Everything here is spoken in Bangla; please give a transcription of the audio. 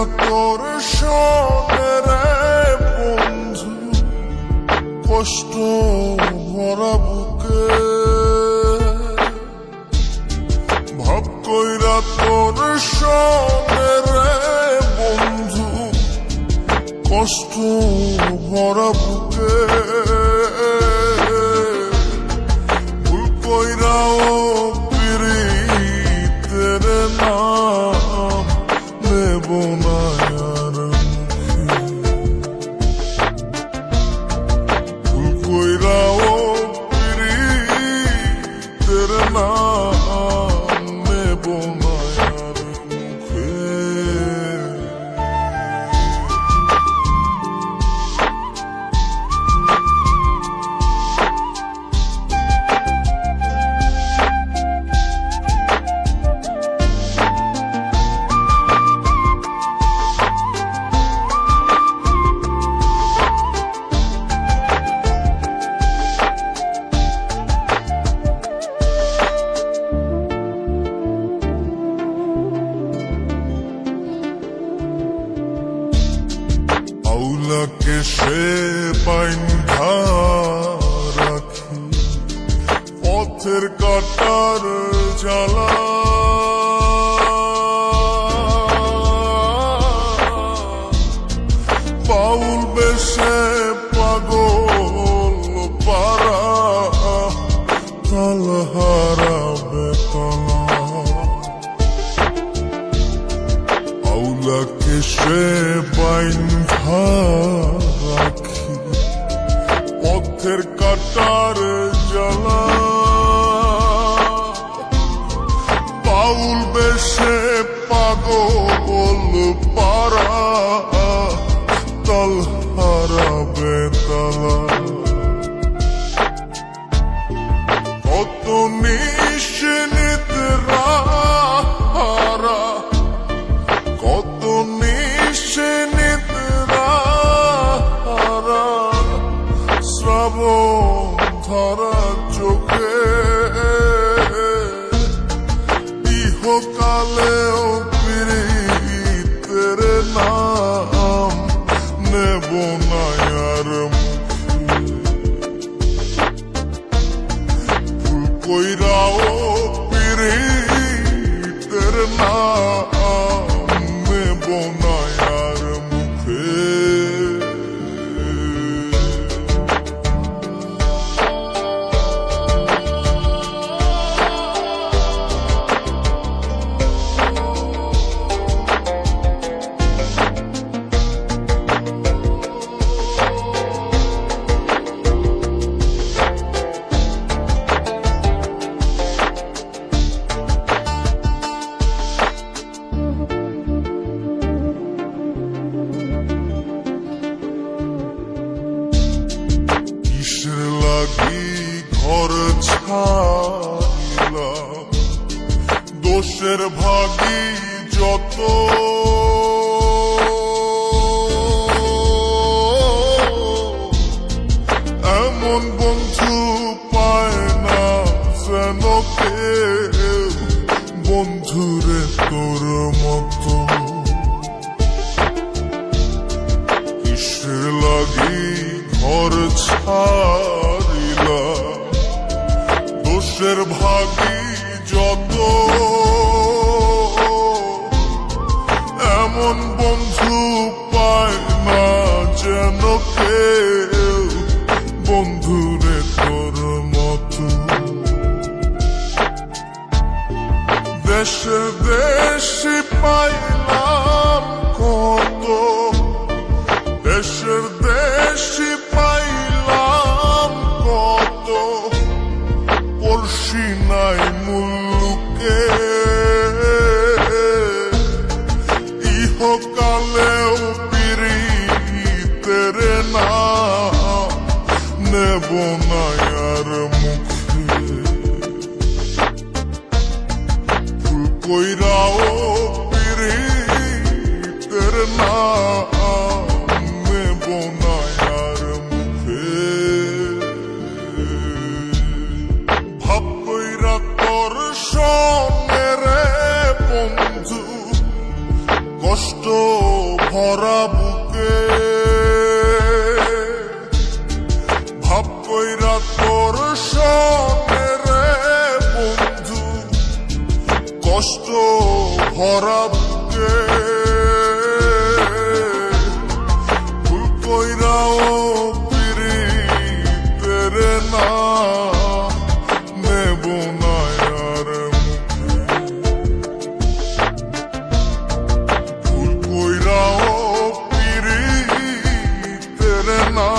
কইরা তোর সনে পথের কাটার জ্বালা। বাউল বেশে পাগল পারা তাল হারাবে তলা আউলাকে সে বাইন রাখি। পথের কাটার জ্বালা। পারা তল হারাবে তালা কত নিশ্চিনিদ্রা হারা কত নিশ্চিনিদ্রা হারা শ্রাবণ ধরা চোখে। ইহকালেও নাম নেব না আর ফুল কইরাও লাগি ঘর ছাড়লাম। দোষের ভাগি যত দোষের যত। এমন বন্ধু পায় না যেন কেউ। বন্ধুরে কইরাও পিরি তের না আর মুখে। ভাব কইরা তোর সনে রে বন্ধু কষ্ট কষ্ট ভরাবকে ভুল কইরাও পিরি পেরে না, নেব না আর ভুল কইরাও পিরি তেরে না।